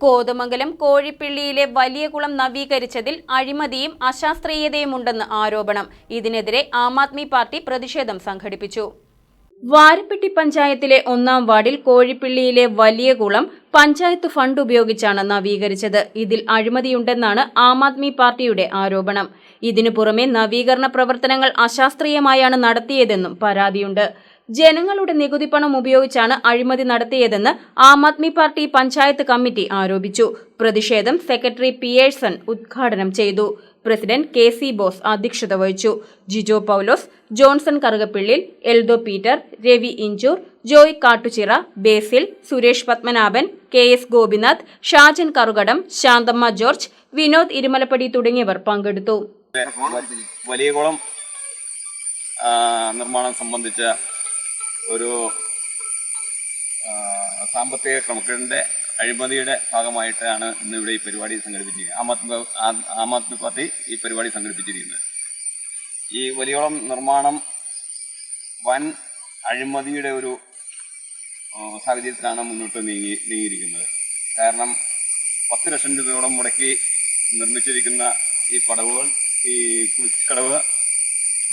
കോതമംഗലം കോഴിപ്പിള്ളിയിലെ വലിയ കുളം നവീകരിച്ചതിൽ അഴിമതിയും അശാസ്ത്രീയതയുമുണ്ടെന്ന് ആരോപണം. ഇതിനെതിരെ ആം ആദ്മി പാർട്ടി പ്രതിഷേധം സംഘടിപ്പിച്ചു. വാരപ്പെട്ടി പഞ്ചായത്തിലെ ഒന്നാം വാർഡിൽ കോഴിപ്പിള്ളിയിലെ വലിയ കുളം പഞ്ചായത്ത് ഫണ്ട് ഉപയോഗിച്ചാണ് നവീകരിച്ചത്. ഇതിൽ അഴിമതിയുണ്ടെന്നാണ് ആം ആദ്മി പാർട്ടിയുടെ ആരോപണം. ഇതിനു പുറമെ നവീകരണ പ്രവർത്തനങ്ങൾ അശാസ്ത്രീയമായാണ് നടത്തിയതെന്നും പരാതിയുണ്ട്. ജനങ്ങളുടെ നികുതി പണം ഉപയോഗിച്ചാണ് അഴിമതി നടത്തിയതെന്ന് ആം ആദ്മി പാർട്ടി പഞ്ചായത്ത് കമ്മിറ്റി ആരോപിച്ചു. പ്രതിഷേധം സെക്രട്ടറി പിയേഴ്സൺ ഉദ്ഘാടനം ചെയ്തു. പ്രസിഡന്റ് കെ സി ബോസ് അധ്യക്ഷത വഹിച്ചു. Jijo Paulose Johnson Karukappillil Eldo Peter Ravi Inchoor Joy Kattuchira Basil Suresh Padmanabhan K S Gopinath Shajan Karukadam Santhamma George Vinod Irumalappady തുടങ്ങിയവർ പങ്കെടുത്തു. വലിയ കുളം നിർമ്മാണം സംബന്ധിച്ച ഒരു സാമ്പത്തിക ക്രമക്കേടിന്റെ അഴിമതിയുടെ ഭാഗമായിട്ടാണ് ഇന്ന് ഇവിടെ ഈ പരിപാടി സംഘടിപ്പിച്ചിരിക്കുന്നത്. ആം ആദ്മി ആ- ആദ്മി പാർട്ടി ഈ പരിപാടി സംഘടിപ്പിച്ചിരിക്കുന്നത്. ഈ വലിയോളം നിർമ്മാണം വൻ അഴിമതിയുടെ ഒരു സാഹചര്യത്തിലാണ് മുന്നോട്ട് നീങ്ങി നീങ്ങിയിരിക്കുന്നത്. കാരണം പത്ത് ലക്ഷം രൂപയോളം മുടക്കി നിർമ്മിച്ചിരിക്കുന്ന ഈ പടവുകൾ ഈ കുളിക്കടവ്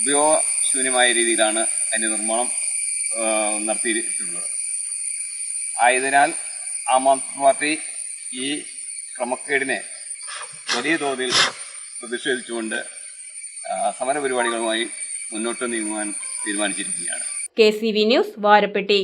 ഉപയോഗശൂന്യമായ രീതിയിലാണ് അതിന്റെ നിർമ്മാണം നടത്തിയിട്ടുള്ളത്. ആയതിനാൽ ആം ആദ്മി പാർട്ടി ഈ ക്രമക്കേടിനെ വലിയ തോതിൽ പ്രതിഷേധിച്ചുകൊണ്ട് സമരപരിപാടികളുമായി മുന്നോട്ട് നീങ്ങുവാൻ തീരുമാനിച്ചിരിക്കുകയാണ്. K C V news Varappetty.